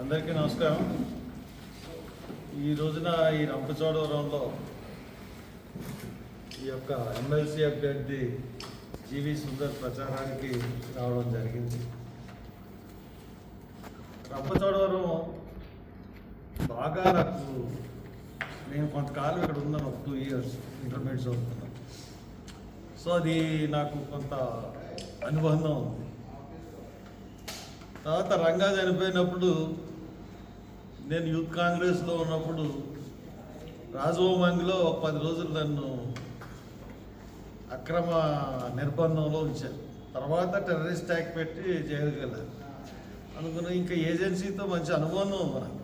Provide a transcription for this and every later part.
అందరికీ నమస్కారం. ఈ రోజున ఈ రంపచోడవరంలో ఈ యొక్క ఎమ్మెల్సీ అభ్యర్థి జీవి సుందర్ ప్రచారానికి రావడం జరిగింది. రంపచోడవరం బాగా నాకు నేను కొంతకాలం ఇక్కడ ఉన్నాను ఒక టూ ఇయర్స్ ఇంటర్మీడియట్ చదువుతున్నాను సో అది నాకు కొంత అనుబంధం ఉంది. తర్వాత రంగా చనిపోయినప్పుడు నేను యూత్ కాంగ్రెస్లో ఉన్నప్పుడు రాజభవమంగిలో ఒక పది రోజులు నన్ను అక్రమ నిర్బంధంలో ఉంచారు. తర్వాత టెర్రరిస్ట్ యాక్ట్ పెట్టి జైలుకి వెళ్ళారు. అనుకున్న ఇంకా ఏజెన్సీతో మంచి అనుబంధం మనకు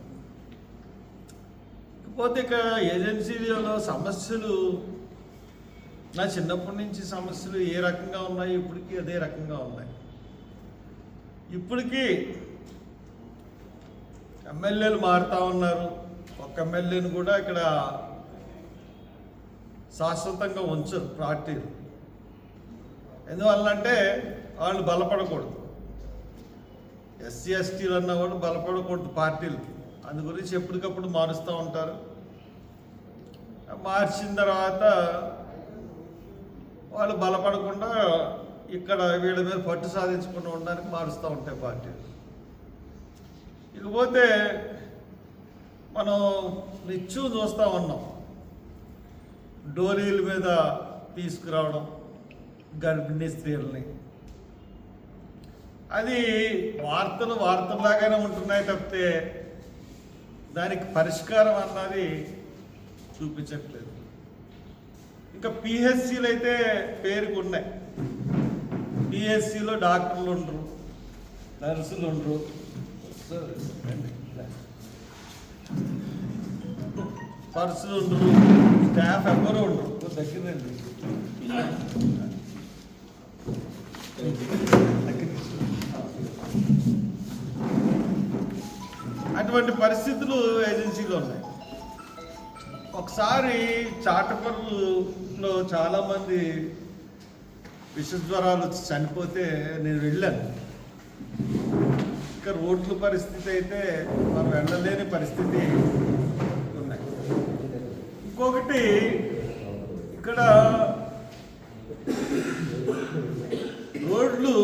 ఇకపోతే ఇక ఏజెన్సీలో సమస్యలు నా చిన్నప్పటి నుంచి సమస్యలు ఏ రకంగా ఉన్నాయి ఇప్పటికీ అదే రకంగా ఉన్నాయి. ఇప్పటికీ ఎమ్మెల్యేలు మారుతా ఉన్నారు. ఒక ఎమ్మెల్యేని కూడా ఇక్కడ శాశ్వతంగా ఉంచరు పార్టీలు. ఎందువల్లంటే వాళ్ళు బలపడకూడదు. ఎస్సీ ఎస్టీలు అన్నా కూడా బలపడకూడదు పార్టీలకి. అందు గురించి ఎప్పటికప్పుడు మారుస్తూ ఉంటారు. మార్చిన తర్వాత వాళ్ళు బలపడకుండా ఇక్కడ వీళ్ళ మీద పట్టు సాధించకుండా ఉండడానికి మారుస్తూ ఉంటాయి పార్టీలు ఇకపోతే మనం నిత్యం చూస్తూ ఉన్నాం. డోరీల మీద తీసుకురావడం గర్భిణీ స్త్రీలని. అది వార్తలు వార్తల్లాగానే ఉంటున్నాయి తప్పితే దానికి పరిష్కారం అన్నది చూపించట్లేదు. ఇంకా పిహెచ్సిలు అయితే పేరుకు ఉన్నాయి పిహెచ్సిలో డాక్టర్లు ఉండరు నర్సులు ఉండరు. పర్సులు ఉండరు స్టాఫ్ ఎవరు ఉండరు. దగ్గరండి అటువంటి పరిస్థితులు ఏజెన్సీలో ఉన్నాయి. ఒకసారి చాటపర్రులో చాలామంది విషజ్వరాలు వచ్చి చనిపోతే నేను వెళ్ళాను. ఇంకా రోడ్ల పరిస్థితి అయితే మనం వెళ్ళలేని పరిస్థితి ఉన్నాయి. ఇంకొకటి ఇక్కడ రోడ్లు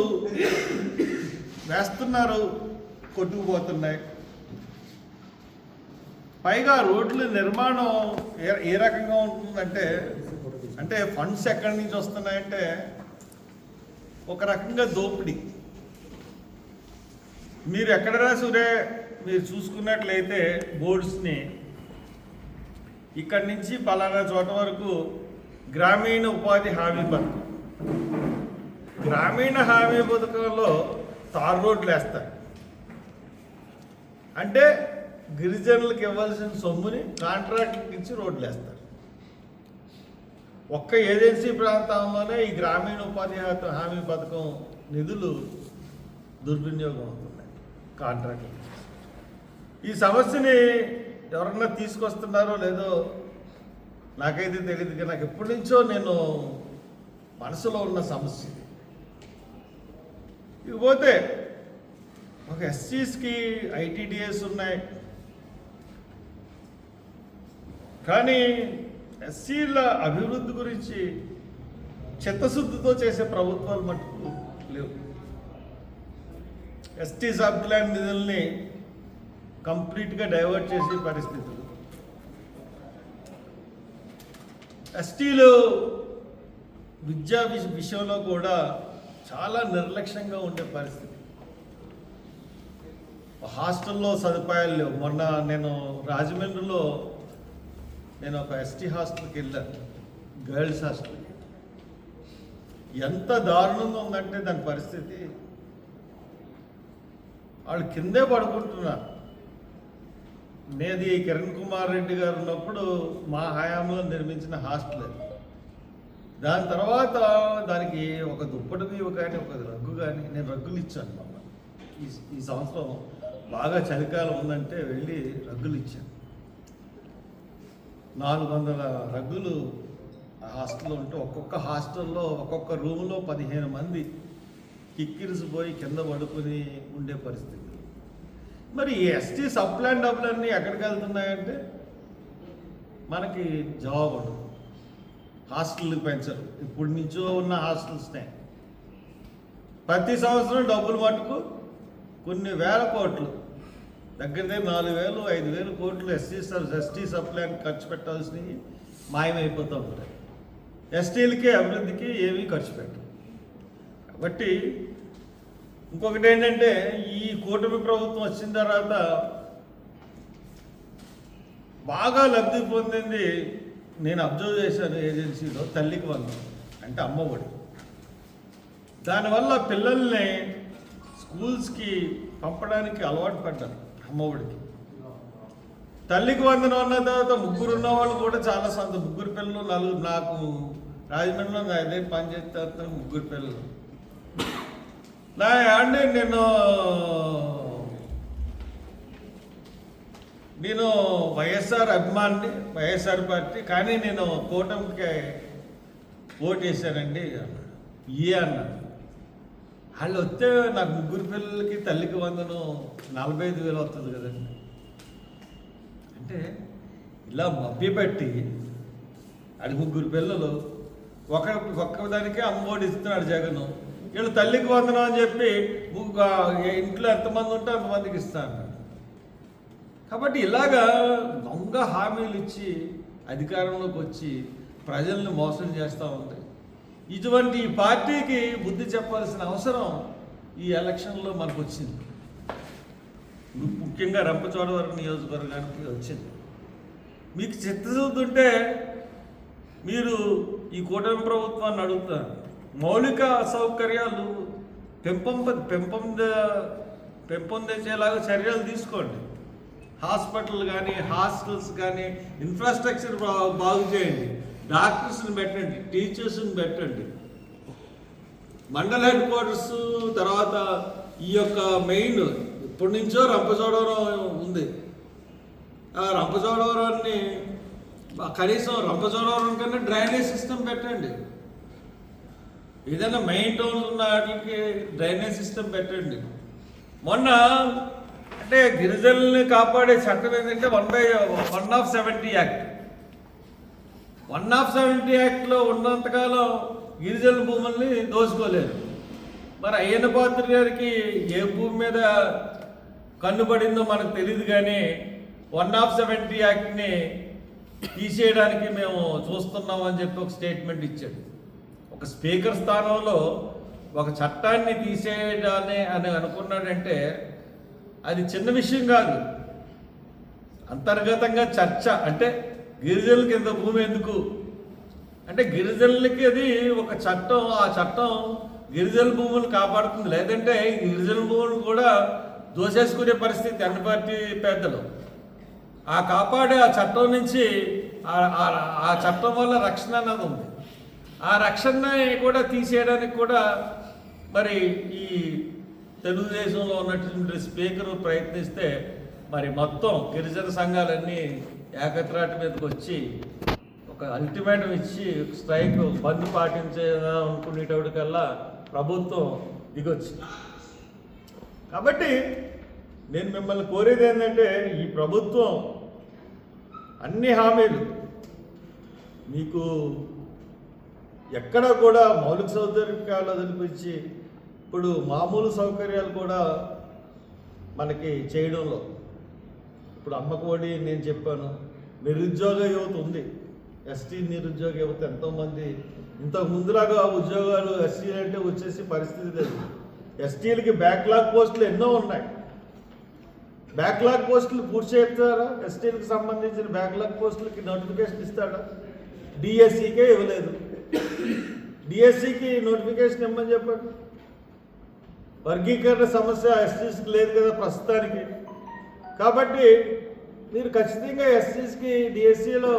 వేస్తున్నారు కొట్టుకుపోతున్నాయి. పైగా రోడ్ల నిర్మాణం ఏ ఏ రకంగా ఉంటుందంటే అంటే ఫండ్స్ ఎక్కడి నుంచి వస్తున్నాయంటే ఒక రకంగా దోపిడీ. మీరు ఎక్కడ రాసురే మీరు చూసుకున్నట్లయితే బోర్డ్స్ని ఇక్కడి నుంచి పలానా చోట వరకు గ్రామీణ ఉపాధి హామీ పథకం. గ్రామీణ హామీ పథకంలో తార్ రోడ్లు వేస్తారు. అంటే గిరిజనులకు ఇవ్వాల్సిన సొమ్ముని కాంట్రాక్ట్కి ఇచ్చి రోడ్లు వేస్తారు. ఒక్క ఏజెన్సీ ప్రాంతంలోనే ఈ గ్రామీణ ఉపాధి హామీ- హామీ పథకం నిధులు దుర్వినియోగం అవుతున్నాయి కాంట్రాక్ట్ ఈ సమస్యని ఎవరన్నా తీసుకొస్తున్నారో లేదో నాకైతే తెలియదు కానీ నాకు ఎప్పటి నుంచో నేను మనసులో ఉన్న సమస్య ఇది. ఇకపోతే ఒక ఎస్సీస్కి ఐటీడీఎస్ ఉన్నాయి కానీ ఎస్సీల అభివృద్ధి గురించి చిత్తశుద్ధితో చేసే ప్రభుత్వాలు మటుకు లేవు. ఎస్టీ సబ్ నిధుల్ని కంప్లీట్గా డైవర్ట్ చేసే పరిస్థితులు. ఎస్టీలు విద్యా విషయంలో కూడా చాలా నిర్లక్ష్యంగా ఉండే పరిస్థితి. హాస్టల్లో సదుపాయాలు లేవు. మొన్న నేను రాజమండ్రిలో నేను ఒక ఎస్టీ హాస్టల్కి వెళ్ళాను గర్ల్స్ హాస్టల్కి. ఎంత దారుణంగా ఉందంటే దాని పరిస్థితి. వాళ్ళు కిందే పడుకుంటున్నారు నేది కిరణ్ కుమార్ రెడ్డి గారు ఉన్నప్పుడు మా హయాంలో నిర్మించిన హాస్టల్ అది. దాని తర్వాత దానికి ఒక దుప్పటి నీవు కానీ ఒక రగ్గు కానీ నేను రగ్గులు ఇచ్చాను. మమ్మల్ని ఈ ఈ సంవత్సరం బాగా చలికాలం ఉందంటే వెళ్ళి రగ్గులు ఇచ్చాను. నాలుగు వందల రగ్గులు హాస్టల్ హాస్టల్లో ఉంటే ఒక్కొక్క హాస్టల్లో ఒక్కొక్క రూమ్లో పదిహేను మంది కిక్కిరిసిపోయి కింద పడుకుని ఉండే పరిస్థితి మరి ఈ ఎస్టీ సప్లాన్ డబ్బులన్నీ ఎక్కడికి వెళ్తున్నాయంటే? మనకి జవాబు ఉండదు. హాస్టల్కి పెంచరు. ఇప్పుడు నుంచో ఉన్న హాస్టల్స్నే. ప్రతి సంవత్సరం డబ్బులు మటుకు కొన్ని వేల కోట్లు. దగ్గర దగ్గర నాలుగు వేలు ఐదు వేలు కోట్లు ఎస్టీ ఎస్టీ సప్లాన్ ఖర్చు పెట్టాల్సినవి మాయమైపోతూ ఉంటాయి. ఎస్టీలకి అభివృద్ధికి ఏమీ ఖర్చు పెట్టరు. కాబట్టి ఇంకొకటి ఏంటంటే ఈ కూటమి ప్రభుత్వం వచ్చిన తర్వాత బాగా లబ్ధి పొందింది నేను అబ్జర్వ్ చేశాను ఏజెన్సీలో తల్లికి వందం అంటే అమ్మఒడి దానివల్ల పిల్లల్ని స్కూల్స్కి పంపడానికి అలవాటు పడ్డారు. అమ్మఒడికి తల్లికి వందనం అన్న తర్వాత ముగ్గురు ఉన్న వాళ్ళు కూడా చాలా సంత ముగ్గురు పిల్లలు నలుగురు నాకు రాజమండ్రిలో నా అదే పని చేస్తే ముగ్గురు పిల్లలు నా అంటే నేను నేను వైఎస్ఆర్ అభిమాని వైఎస్ఆర్ పార్టీ కానీ నేను కూటమికి ఓటు వేశానండి అన్నాడు. ఏ అన్నాడు వాళ్ళు వస్తే నాకు ముగ్గురు పిల్లలకి తల్లికి వందనం నలభై ఐదు వేలు వస్తుంది కదండి. అంటే ఇలా మభ్యపెట్టి అది ముగ్గురు పిల్లలు ఒక ఒక్కదానికే అమ్మఒడి ఇస్తున్నాడు జగన్. వీళ్ళు తల్లికి వందనం అని చెప్పి ముగ్గు- ఇంట్లో ఎంతమంది ఉంటే అంతమందికి ఇస్తాను. కాబట్టి ఇలాగా దొంగ హామీలు ఇచ్చి అధికారంలోకి వచ్చి ప్రజల్ని మోసం చేస్తూ ఉంది. ఇటువంటి ఈ పార్టీకి బుద్ధి చెప్పాల్సిన అవసరం ఈ ఎలక్షన్లో మనకు వచ్చింది. ముఖ్యంగా రంపచోడవరం నియోజకవర్గానికి వచ్చింది. మీకు చిత్తశుద్ధి ఉంటే మీరు ఈ కూటమి ప్రభుత్వాన్ని అడుగుతారు. మౌలిక అసౌకర్యాలు పెంపొంప పెంపొంద పెంపొందించేలాగా చర్యలు తీసుకోండి. హాస్పిటల్ కానీ హాస్టల్స్ కానీ ఇన్ఫ్రాస్ట్రక్చర్ బాగు చేయండి డాక్టర్స్ని పెట్టండి టీచర్స్ని పెట్టండి. మండల్ హెడ్ క్వార్టర్స్ తర్వాత ఈ యొక్క మెయిన్ ఇప్పటి నుంచో రంపచోడవరం ఉంది. ఆ రంపచోడవరాన్ని కనీసం రంపచోడవరం కన్నా డ్రైనేజ్ సిస్టమ్ పెట్టండి. ఏదైనా మెయిన్ టౌన్స్ ఉన్న వాటికి డ్రైనేజ్ సిస్టమ్ పెట్టండి. మొన్న అంటే గిరిజనుల్ని కాపాడే చట్టం ఏంటంటే one by one of seventy act. One of seventy యాక్ట్లో ఉన్నంతకాలం గిరిజన భూముల్ని దోచుకోలేరు మరి అయ్యన్న పాత్ర గారికి ఏ భూమి మీద కన్నుబడిందో మనకు తెలియదు కానీ వన్ ఆఫ్ సెవెంటీ యాక్ట్ని తీసేయడానికి మేము చూస్తున్నాం అని చెప్పి ఒక స్టేట్మెంట్ ఇచ్చాడు. ఒక స్పీకర్ స్థానంలో ఒక చట్టాన్ని తీసేయడాన్ని అని అనుకున్నాడంటే అది చిన్న విషయం కాదు. అంతర్గతంగా చర్చ అంటే గిరిజనులకి ఇంత భూమి ఎందుకు? అంటే గిరిజనులకి అది ఒక చట్టం ఆ చట్టం గిరిజన భూములు కాపాడుతుంది. లేదంటే గిరిజన భూములు కూడా దోసేసుకునే పరిస్థితి అన్ని పార్టీ పెద్దలు ఆ కాపాడే ఆ చట్టం నుంచి ఆ- ఆ- చట్టం వల్ల రక్షణ అన్నది ఉంది. ఆ రక్షణని కూడా తీసేయడానికి కూడా మరి ఈ తెలుగుదేశంలో ఉన్నటువంటి స్పీకర్ ప్రయత్నిస్తే మరి మొత్తం గిరిజన సంఘాలన్నీ ఏకత్రాటి మీదకి వచ్చి ఒక అల్టిమేటం ఇచ్చి స్ట్రైక్ బంద్ పాటించేదా అనుకునేటప్పటికల్లా ప్రభుత్వం దిగొచ్చింది. కాబట్టి నేను మిమ్మల్ని కోరేది ఏంటంటే ఈ ప్రభుత్వం అన్ని హామీలు మీకు ఎక్కడ కూడా మౌలిక సౌకర్యాలు అదిలిపించి ఇప్పుడు మామూలు సౌకర్యాలు కూడా మనకి చేయడంలో ఇప్పుడు అమ్మకోడి నేను చెప్పాను నిరుద్యోగ యువత ఉంది. ఎస్టీ నిరుద్యోగ యువత ఎంతోమంది ఇంతకు ముందులాగా ఉద్యోగాలు ఎస్టీ అంటే వచ్చేసి పరిస్థితి లేదు. ఎస్టీలకి బ్యాక్లాగ్ పోస్టులు ఎన్నో ఉన్నాయి. బ్యాక్లాగ్ పోస్టులు పూర్తి చేస్తారా? ఎస్టీలకు సంబంధించిన బ్యాక్లాగ్ పోస్టులకి నోటిఫికేషన్ ఇస్తాడా? డిఎస్సికే ఇవ్వలేదు. డిఎస్సికి నోటిఫికేషన్ ఇవ్వమని చెప్పండి. వర్గీకరణ సమస్య ఎస్టీస్కి లేదు కదా ప్రస్తుతానికి. కాబట్టి మీరు ఖచ్చితంగా ఎస్సీస్కి డిఎస్సిలో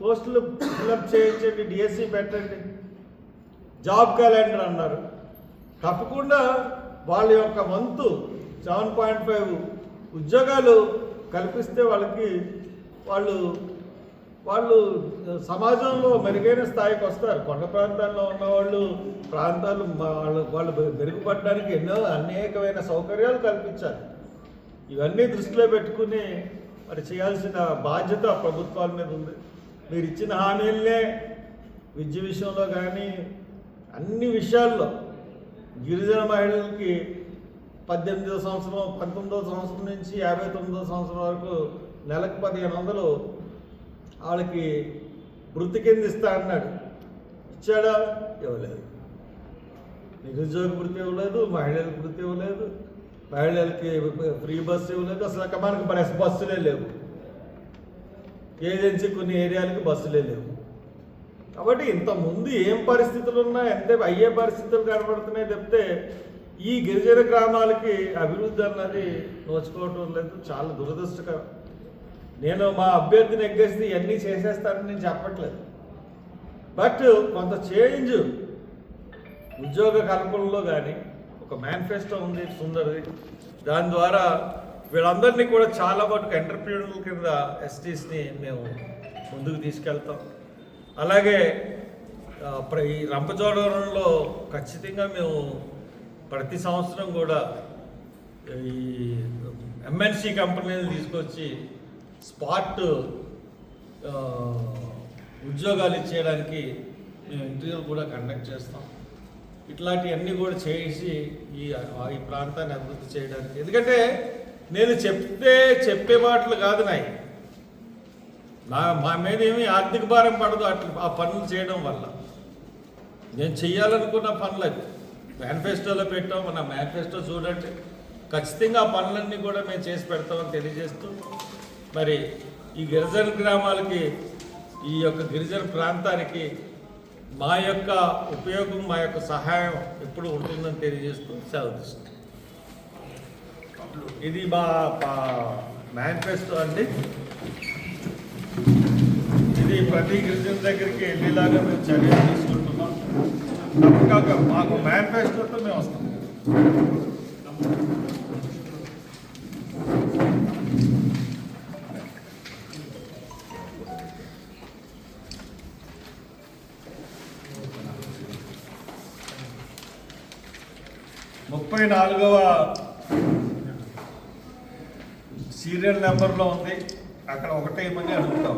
పోస్టులు ఫిల్అప్ చేయించండి డిఎస్సి పెట్టండి. జాబ్ క్యాలెండర్ అన్నారు. తప్పకుండా వాళ్ళ యొక్క వంతు సెవెన్ పాయింట్ ఫైవ్ ఉద్యోగాలు కల్పిస్తే వాళ్ళకి వాళ్ళు వాళ్ళు సమాజంలో మెరుగైన స్థాయికి వస్తారు. కొండ ప్రాంతాల్లో ఉన్న వాళ్ళు ప్రాంతాలు వాళ్ళు వాళ్ళు మెరుగుపడడానికి ఎన్నో అనేకమైన సౌకర్యాలు కల్పించాలి. ఇవన్నీ దృష్టిలో పెట్టుకుని మరి చేయాల్సిన బాధ్యత ప్రభుత్వాల మీద ఉంది. మీరు ఇచ్చిన హామీలనే విద్య విషయంలో కానీ అన్ని విషయాల్లో గిరిజన మహిళలకి పద్దెనిమిదో సంవత్సరం పంతొమ్మిదో సంవత్సరం నుంచి యాభై తొమ్మిదో సంవత్సరం వరకు నెలకు పదిహేను వందలు వాళ్ళకి వృత్తి కింద ఇస్తా అన్నాడు. ఇచ్చాడా? ఇవ్వలేదు. నిరుద్యోగ వృత్తి ఇవ్వలేదు మహిళలకు వృత్తి ఇవ్వలేదు. మహిళలకి ఫ్రీ బస్సు ఇవ్వలేదు అసలు మనకి బస్ బస్సులే లేవు. ఏజెన్సీ కొన్ని ఏరియాలకి బస్సులే లేవు. కాబట్టి ఇంతకుముందు ఏం పరిస్థితులు ఉన్నా ఎంత అయ్యే పరిస్థితులు కనబడుతున్నాయి చెప్తే ఈ గిరిజన గ్రామాలకి అభివృద్ధి అన్నది నోచుకోవటం లేదు చాలా దురదృష్టకరం. నేను మా అభ్యర్థిని ఎగ్గేసి ఇవన్నీ చేసేస్తానని నేను చెప్పట్లేదు. బట్ కొంత చేంజ్ ఉద్యోగ కల్పనలో కానీ ఒక మేనిఫెస్టో ఉంది సుందర్ది దాని ద్వారా వీళ్ళందరినీ కూడా చాలా మటుకు ఎంటర్ప్రీనర్ల కింద ఎస్టీస్ని మేము ముందుకు తీసుకెళ్తాం. అలాగే ప్ర- ఈ రంపచోడవరంలో ఖచ్చితంగా మేము ప్రతి సంవత్సరం కూడా ఈ ఎంఎన్సి కంపెనీలు తీసుకొచ్చి స్పాట్ ఉద్యోగాలు ఇచ్చేయడానికి మేము ఇంటర్వ్యూలు కూడా కండక్ట్ చేస్తాం. ఇట్లాంటివన్నీ కూడా చేసి ఈ ఈ ప్రాంతాన్ని అభివృద్ధి చేయడానికి. ఎందుకంటే నేను చెప్తే చెప్పే మాటలు కాదు నాయి. నా మా మీద ఏమీ ఆర్థిక భారం పడదు అట్లా ఆ పనులు చేయడం వల్ల. నేను చెయ్యాలనుకున్న పనులు అవి. మేనిఫెస్టోలో పెట్టాం మన మేనిఫెస్టో చూడండి. ఖచ్చితంగా ఆ పనులన్నీ కూడా మేము చేసి పెడతామని తెలియజేస్తూ మరి ఈ గిరిజన గ్రామాలకి ఈ యొక్క గిరిజన ప్రాంతానికి మా యొక్క ఉపయోగం మా యొక్క సహాయం ఎప్పుడు ఉంటుందని తెలియజేస్తూ సెలవు ఇది మా మేనిఫెస్టో అండి. ఇది ప్రతి గిరిజన దగ్గరికి వెళ్ళేలాగా మేము చర్యలు తీసుకుంటున్నాం. తప్పక మాకు మేనిఫెస్టోతో మేము వస్తాం. ముప్పై నాలుగవ సీరియల్ నెంబర్లో ఉంది. అక్కడ ఒకటే ఇవ్వని అడుగుతాం.